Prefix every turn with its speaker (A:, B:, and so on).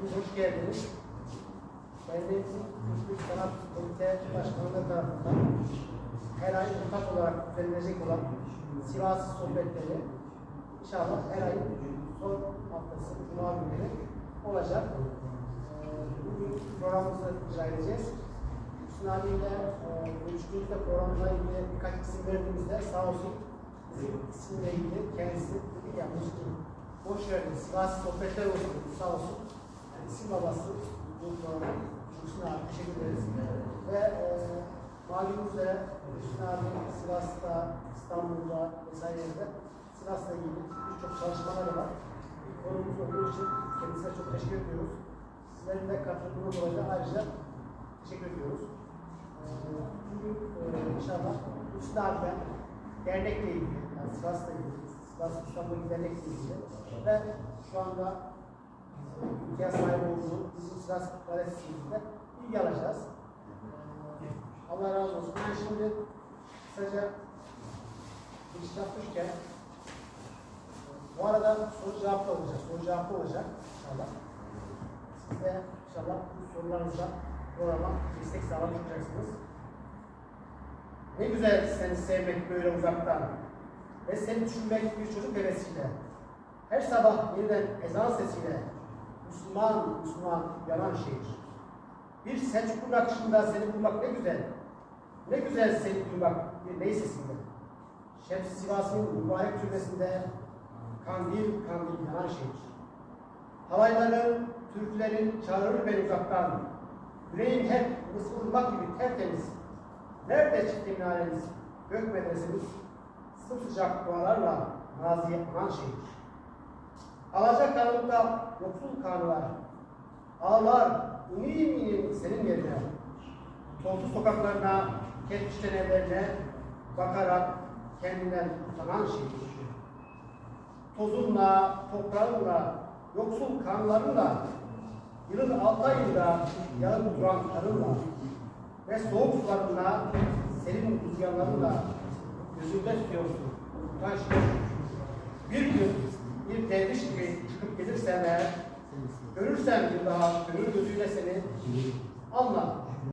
A: Hepiniz hoş geldiniz. Derneğimizin Kültür Sanat Komite Başkanlığı tarafından her ay ortak olarak düzenlenecek olan Sivas sohbetleri inşallah her ayın son haftası Cuma günleri olacak. Ee, Bugün programımızı icra edeceğiz. Hüsnü abiyle e, görüştüğümüzde programla ilgili birkaç isim verdiğimizde sağ olsun bizim isimle ilgili kendisi dedi ki ya Müslüm boş verin Sivas sohbetler olsun sağ olsun. İsim babası Hüsnü abi teşekkür ederiz. Ve e, malumunuz üzere Hüsnü abi Sivas'ta, İstanbul'da vesairede Sivas'la ilgili birçok çalışmaları var. Konumuz olduğu için kendisine çok teşekkür ediyoruz. Sizlerin de katıldığınız dolayı ayrıca teşekkür ediyoruz. Ee, Bugün e, inşallah Hüsnü abiden dernekle ilgili, yani Sivas'la ilgili, Sivas İstanbul'daki dernekle ilgili ve şu anda imkan sahibi olduğu bizim Sivas Gazetesi'nde bilgi alacağız. Allah razı olsun. Ben şimdi kısaca giriş yapmışken bu arada soru cevap da olacak. Soru cevap da olacak inşallah. Siz de inşallah bu sorularınızla programa destek sağlayacaksınız. Ne güzel seni sevmek böyle uzaktan ve seni düşünmek bir çocuk hevesiyle. Her sabah yeniden ezan sesiyle Müslüman, Müslüman yanan şehir. Bir Selçuklu akışında seni bulmak ne güzel. Ne güzel seni duymak bir ney sesinde. Şems-i Sivas'ın mübarek türbesinde kandil kandil yanan şehir. Halayların, Türklerin çağırır beni uzaktan. Yüreğim hep mısırmak gibi tertemiz. Nerede çıktı minareniz, gök medresemiz, sımsıcak dualarla maziye anan şehir. Alacak karanlıkta yoksul kanılar, ağlar inim inim senin yerine. Tozlu sokaklarına, kerpiçten evlerine bakarak kendinden utanan şehir tozunla, toprağınla, yoksul kanlarınla, yılın altı ayında yağın duran karınla ve soğuk sularınla, serin rüzgarlarınla gözünde tutuyorsun. Utanç yok. Bir gün bir derviş gibi eğer, görürsem bir daha gönül gözüyle seni, anla